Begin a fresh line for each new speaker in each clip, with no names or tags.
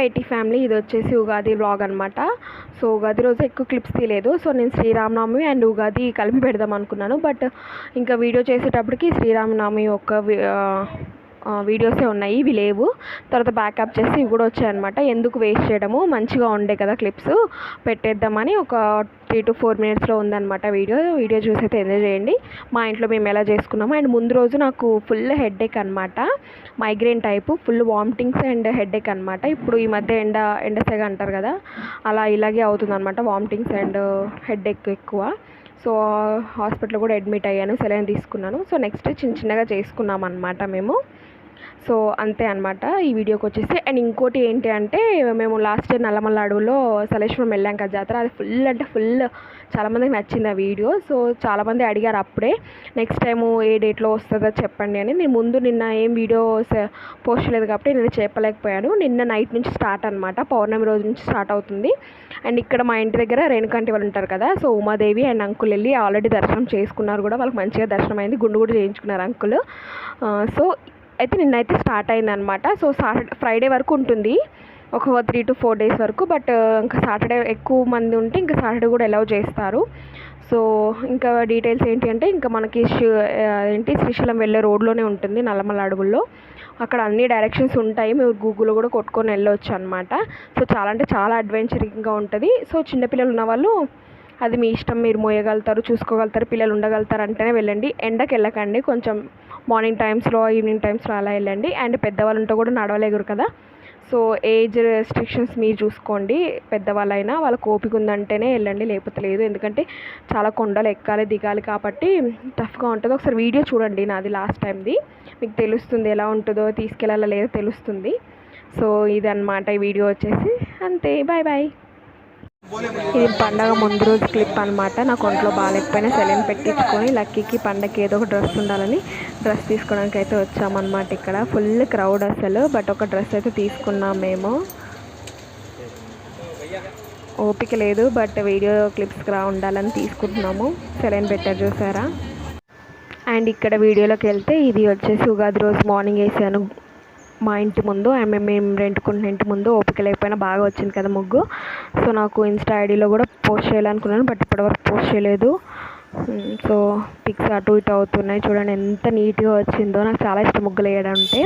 YT family ఇది వచ్చేసి Ugadi vlog అనమాట సో ఉగాది రోజు ఎక్కువ క్లిప్స్ తీయలేదు. సో నేను శ్రీరామనవమి అండ్ ఉగాది కలిపి పెడదాం అనుకున్నాను. బట్ ఇంకా వీడియో చేసేటప్పటికి శ్రీరామనవమి యొక్క వీడియోసే ఉన్నాయి ఇవి లేవు. తర్వాత బ్యాకప్ చేసి ఇవి కూడా వచ్చాయన్నమాట. ఎందుకు వేస్ట్ చేయడము? మంచిగా ఉండే కదా క్లిప్స్ పెట్టేద్దామని ఒక త్రీ టు ఫోర్ మినిట్స్లో ఉందన్నమాట వీడియో వీడియో చూసి అయితే ఎంజాయ్ చేయండి. మా ఇంట్లో మేము ఎలా చేసుకున్నాము? అండ్ ముందు రోజు నాకు ఫుల్ హెడేక్ అనమాట migraine type full vomitings and headache అనమాట ఇప్పుడు ఈ మధ్య ఎండ ఎండసెగ అంటారు కదా అలా ఇలాగే అవుతుందన్నమాట వామిటింగ్స్ అండ్ హెడేక్ ఎక్కువ. సో హాస్పిటల్ కూడా అడ్మిట్ అయ్యాను సెలైన్ తీసుకున్నాను. సో నెక్స్ట్ చిన్న చిన్నగా చేసుకున్నాం అనమాట మేము. సో అంతే అనమాట ఈ వీడియోకి వచ్చేసి అండ్ ఇంకోటి ఏంటి అంటే మేము లాస్ట్ ఇయర్ నల్లమల్ల అడవులో సలేశ్వరం వెళ్ళాం కదా జాతర. అది ఫుల్ అంటే ఫుల్ చాలామందికి నచ్చింది ఆ వీడియో. సో చాలామంది అడిగారు అప్పుడే నెక్స్ట్ టైము ఏ డేట్లో వస్తుందో చెప్పండి అని. నేను ముందు నిన్న ఏం వీడియో పోస్ట్ చేయలేదు కాబట్టి నేను చెప్పలేకపోయాను. నిన్న నైట్ నుంచి స్టార్ట్ అనమాట పౌర్ణమి రోజు నుంచి స్టార్ట్ అవుతుంది. అండ్ ఇక్కడ మా ఇంటి దగ్గర రేణుకంటి వాళ్ళు ఉంటారు కదా సో ఉమాదేవి అండ్ అంకుల్ వెళ్ళి ఆల్రెడీ దర్శనం చేసుకున్నారు కూడా. వాళ్ళకి మంచిగా దర్శనం అయింది గుండు కూడా చేయించుకున్నారు అంకుల్. సో అయితే నిన్నైతే స్టార్ట్ అయిందనమాట. సో సాటర్డే ఫ్రైడే వరకు ఉంటుంది. ఒక త్రీ టు ఫోర్ డేస్ వరకు. బట్ ఇంకా సాటర్డే ఎక్కువ మంది ఉంటే ఇంకా సాటర్డే కూడా అలౌ చేస్తారు. సో ఇంకా డీటెయిల్స్ ఏంటి అంటే ఇంకా మనకి ఏంటి శ్రీశైలం వెళ్ళే రోడ్లోనే ఉంటుంది నల్లమల్ల అడవుల్లో. అక్కడ అన్ని డైరెక్షన్స్ ఉంటాయి. మీరు గూగుల్లో కూడా కొట్టుకొని వెళ్ళొచ్చు అనమాట. సో చాలా అంటే చాలా అడ్వెంచరింగ్గా ఉంటుంది. సో చిన్నపిల్లలు ఉన్న వాళ్ళు అది మీ ఇష్టం మీరు మోయగలుగుతారు చూసుకోగలుగుతారు పిల్లలు ఉండగలుగుతారు అంటేనే వెళ్ళండి. ఎండకి వెళ్ళకండి కొంచెం మార్నింగ్ టైమ్స్లో ఈవినింగ్ టైమ్స్లో అలా వెళ్ళండి. అండ్ పెద్దవాళ్ళు ఉంటే కూడా నడవలేగురు కదా. సో ఏజ్ రెస్ట్రిక్షన్స్ మీరు చూసుకోండి. పెద్దవాళ్ళైనా వాళ్ళ కోపిక ఉందంటేనే వెళ్ళండి లేకపోతే లేదు. ఎందుకంటే చాలా కొండలు ఎక్కాలి దిగాలి కాబట్టి టఫ్గా ఉంటుంది. ఒకసారి వీడియో చూడండి నాది లాస్ట్ టైంది మీకు తెలుస్తుంది ఎలా ఉంటుందో తీసుకెళ్ళాలా లేదో తెలుస్తుంది. సో ఇదన్నమాట ఈ వీడియో వచ్చేసి. అంతే బాయ్ బాయ్ ఇది పండగ ముందు రోజు క్లిప్ అనమాట నాకు ఒంట్లో బాగాలేకపోయినా సెలైన్ పెట్టించుకొని లక్కీకి పండగకి ఏదో ఒక డ్రెస్ ఉండాలని డ్రెస్ తీసుకోవడానికి అయితే వచ్చామన్నమాట ఇక్కడ. ఫుల్ క్రౌడ్ అసలు బట్ ఒక డ్రెస్ అయితే తీసుకున్నాం మేము. ఓపిక లేదు బట్ వీడియో క్లిప్స్కి రా ఉండాలని తీసుకుంటున్నాము. సెలైన్ పెట్టారు చూసారా? అండ్ ఇక్కడ వీడియోలోకి వెళ్తే ఇది వచ్చేసి ఉగాది రోజు మార్నింగ్ వేసాను మా ఇంటి ముందు అండ్ మేము మేము రెంట్కుంటున్న ఇంటి ముందు ఓపిక లేకపోయినా బాగా వచ్చింది కదా ముగ్గు. సో నాకు ఇన్స్టా ఐడిలో కూడా పోస్ట్ చేయాలనుకున్నాను బట్ ఇప్పటివరకు పోస్ట్ చేయలేదు. సో పిక్స్ అటు ఇటు అవుతున్నాయి. చూడండి ఎంత నీట్గా వచ్చిందో. నాకు చాలా ఇష్టం ముగ్గులు వేయడం అంటే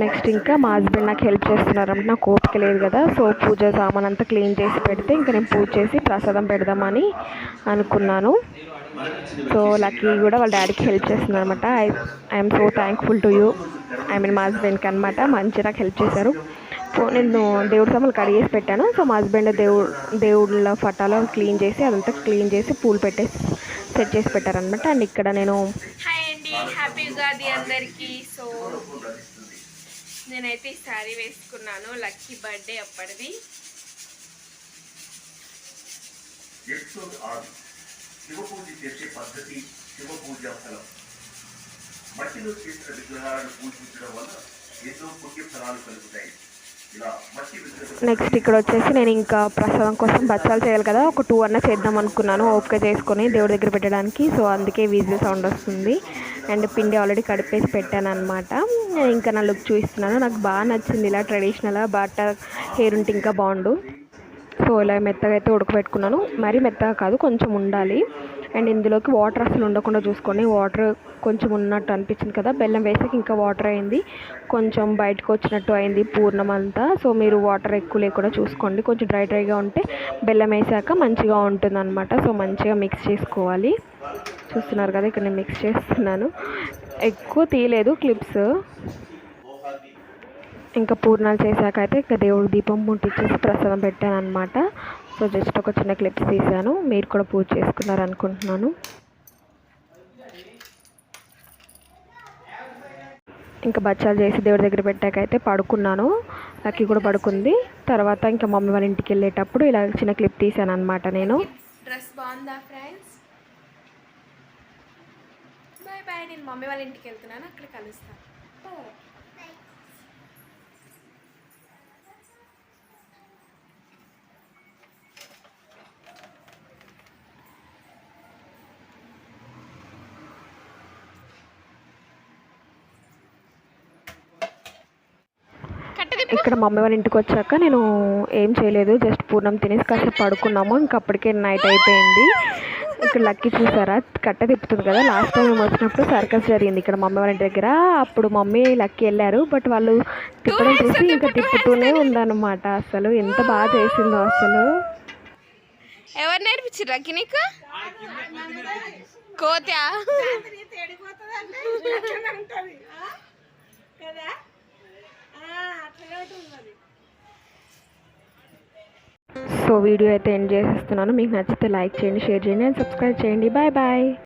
నెక్స్ట్ ఇంకా మా హస్బెండ్ నాకు హెల్ప్ చేస్తున్నారంటే నాకు ఓపిక లేదు కదా. సో పూజ సామాన్ అంతా క్లీన్ చేసి పెడితే ఇంకా నేను పూజ చేసి ప్రసాదం పెడదామని అనుకున్నాను. సో లక్కీ కూడా వాళ్ళ డాడీకి హెల్ప్ చేస్తుంది అనమాట I I'm so thankful to you I mean మా హస్బెండ్కి అనమాట మంచిగా నాకు హెల్ప్ చేశారు. సో నేను దేవుడి సామాన్లు కడిగేసి పెట్టాను. సో మా హస్బెండ్ దేవుడు దేవుళ్ళ ఫటాలో క్లీన్ చేసి అదంతా క్లీన్ చేసి పూలు పెట్టేసి సెట్ చేసి పెట్టారనమాట అండ్ ఇక్కడ నేను
హాయ్ అండి. హ్యాపీ ఉగాది అందరికి. సో నేనైతే ఈ శారీ వేసుకున్నాను. Lucky birthday అప్పటిది.
శివపూజ చేసే పద్ధతి శివపూజ ఫలం. మట్టిలో చేసిన విగ్రహాలను పూజించడం వల్ల ఎన్నో పుణ్య ఫలాలు కలుగుతాయి.
నెక్స్ట్ ఇక్కడ వచ్చేసి నేను ఇంకా ప్రసాదం కోసం బచ్చాలు చేయాలి కదా. ఒక టూ అన్న చేద్దాం అనుకున్నాను. ఓపిక చేసుకొని దేవుడి దగ్గర పెట్టడానికి. సో అందుకే విజిల్ సౌండ్ వస్తుంది. అండ్ పిండి ఆల్రెడీ కడిపేసి పెట్టాను అనమాట ఇంకా నా లుక్ చూపిస్తున్నాను. నాకు బాగా నచ్చింది ఇలా ట్రెడిషనల్ బట్ హెయిర్ ఉంటే ఇంకా బాగుండు. సో ఇలా మెత్తగా అయితే ఉడకబెట్టుకున్నాను. మరీ మెత్తగా కాదు కొంచెం ఉండాలి. అండ్ ఇందులోకి వాటర్ అసలు ఉండకుండా చూసుకోండి. వాటర్ కొంచెం ఉన్నట్టు అనిపించింది కదా బెల్లం వేసాక ఇంకా వాటర్ అయింది. కొంచెం బయటకు వచ్చినట్టు అయింది పూర్ణం అంతా. సో మీరు వాటర్ ఎక్కువ లేకుండా చూసుకోండి. కొంచెం డ్రై డ్రైగా ఉంటే బెల్లం వేసాక మంచిగా ఉంటుందన్నమాట. సో మంచిగా మిక్స్ చేసుకోవాలి. చూస్తున్నారు కదా ఇక్కడ నేను మిక్స్ చేస్తున్నాను. ఎక్కువ తీయలేదు క్లిప్స్ ఇంకా పూర్ణాలు చేశాక అయితే ఇంకా దేవుడి దీపం ముట్టించేసి ప్రసాదం పెట్టాను అనమాట సో జస్ట్ ఒక చిన్న క్లిప్స్ తీశాను. మీరు కూడా పూజ చేసుకున్నారు అనుకుంటున్నాను ఇంకా బచ్చాలు చేసి దేవుడి దగ్గర పెట్టాక అయితే పడుకున్నాను. లక్కీ కూడా పడుకుంది. తర్వాత ఇంకా మమ్మీ వాళ్ళ ఇంటికి వెళ్ళేటప్పుడు ఇలా చిన్న క్లిప్ తీశాను అనమాట నేను.
డ్రెస్ బాగుందా ఫ్రెండ్స్? Bye bye. నేను మమ్మీ వాళ్ళ ఇంటికి వెళ్తున్నాను. అక్కడ కలుస్తాను కట్టు
ఇక్కడ మమ్మీ వాళ్ళ ఇంటికి వచ్చాక నేను ఏం చేయలేదు జస్ట్ పూర్ణం తినేసి కాసేపు పడుకున్నాము. ఇంకా అప్పటికే నైట్ అయిపోయింది. ఇక్కడ లక్కీ చూసారా? కట్ట తిప్పుతుంది కదా. లాస్ట్ టైం మేము వచ్చినప్పుడు సర్కస్ జరిగింది ఇక్కడ మమ్మీ వాళ్ళ ఇంటి దగ్గర. అప్పుడు మమ్మీ లక్కీ వెళ్ళారు బట్ వాళ్ళు తిప్పడం చూసి ఇంకా తిప్పుతూనే ఉందన్నమాట. అసలు ఎంత బాగా చేసిందో అసలు.
ఎవరు నేర్పించారు అక్కి నీకు? కోత్యా?
సో వీడియో అయితే ఎండ్ చేసేస్తున్నాను. మీకు నచ్చితే లైక్ చేయండి షేర్ చేయండి అండ్ సబ్స్క్రైబ్ చేయండి. Bye bye.